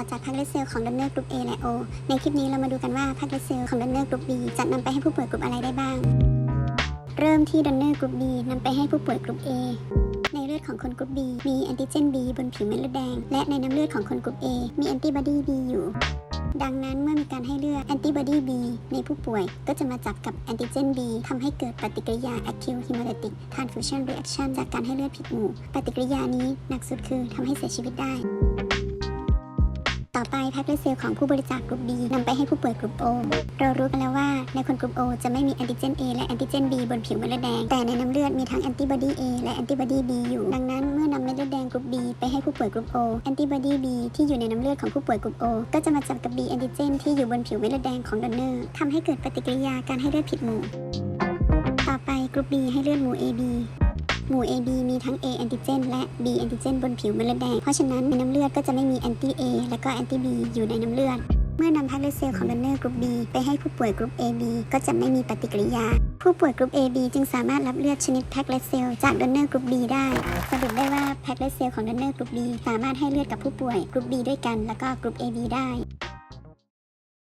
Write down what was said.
อจากพ็กเลสเซลของดันเนอร์กรุ๊ป A และ O ในคลิปนี้เรามาดูกันว่าพ็กเลสเซลของดันเนอร์กรุ๊ป B จะนำไปให้ผู้ป่วยกลุ่มอะไรได้บ้าง เริ่มที่ดันเนอร์กรุ๊ป B นำไปให้ผู้ป่วยกลุ่ม A ในเลือดของคนกลุ่ม B มีแอนติเจน B บนผิวเม็ดเลือดแดง และในน้ำเลือดของคนกลุ่ม A มีแอนติบอดี B อยู่ ดังนั้นเมื่อมีการให้เลือดแอนติบอดี B ในผู้ป่วยก็จะมาจับกับแอนติเจน B ทำให้เกิดปฏิกิริยา acute hemolytic transfusion reaction จากการให้เลือดผิดหมู่ ปฏิกิริยานี้หนักสุดคือทำให้เสียชีวิตได้ ต่อไปแพ็กเลสเซลของผู้บริจาคกลุ่ม B นำไปให้ผู้ป่วยกลุ่ม O เรารู้กันแล้วว่าในคนกลุ่ม O จะไม่มีแอนติเจน A และแอนติเจน B บนผิวเม็ดเลือดแดง แต่ในน้ำเลือดมีทั้งแอนติบอดี A และแอนติบอดี B อยู่ ดังนั้นเมื่อนำเม็ดเลือดแดงกลุ่ม B ไปให้ผู้ป่วยกลุ่ม O แอนติบอดี B ที่อยู่ในน้ำเลือดของผู้ป่วยกลุ่ม O ก็จะมาจับกับ B แอนติเจนที่อยู่บนผิวเม็ดเลือดแดงของดอนเนอร์ทำให้เกิดปฏิกิริยาการให้เลือดผิดหมู่ ต่อไปกลุ่ม B ให้เลือดหมู่ AB หมู่ AB มีทั้ง A แอนติเจนและ B แอนติเจนบนผิวเม็ดเลือดแดง เพราะฉะนั้นในน้ำเลือดก็จะไม่มีแอนตี้ A และก็แอนตี้ B อยู่ในน้ำเลือดเมื่อนำแพ็กเลสเซลของดอนเนอร์กลุ่ม B ไปให้ผู้ป่วยกลุ่ม AB ก็จะไม่มีปฏิกิริยา ผู้ป่วยกลุ่ม AB จึงสามารถรับเลือดชนิดแพ็กเลสเซลจากดอนเนอร์กลุ่ม B ได้ สรุปได้ว่าแพ็กเลสเซลของดอนเนอร์กลุ่ม B สามารถให้เลือดกับผู้ป่วยกลุ่ม B ด้วยกัน แล้วก็กลุ่ม AB ได้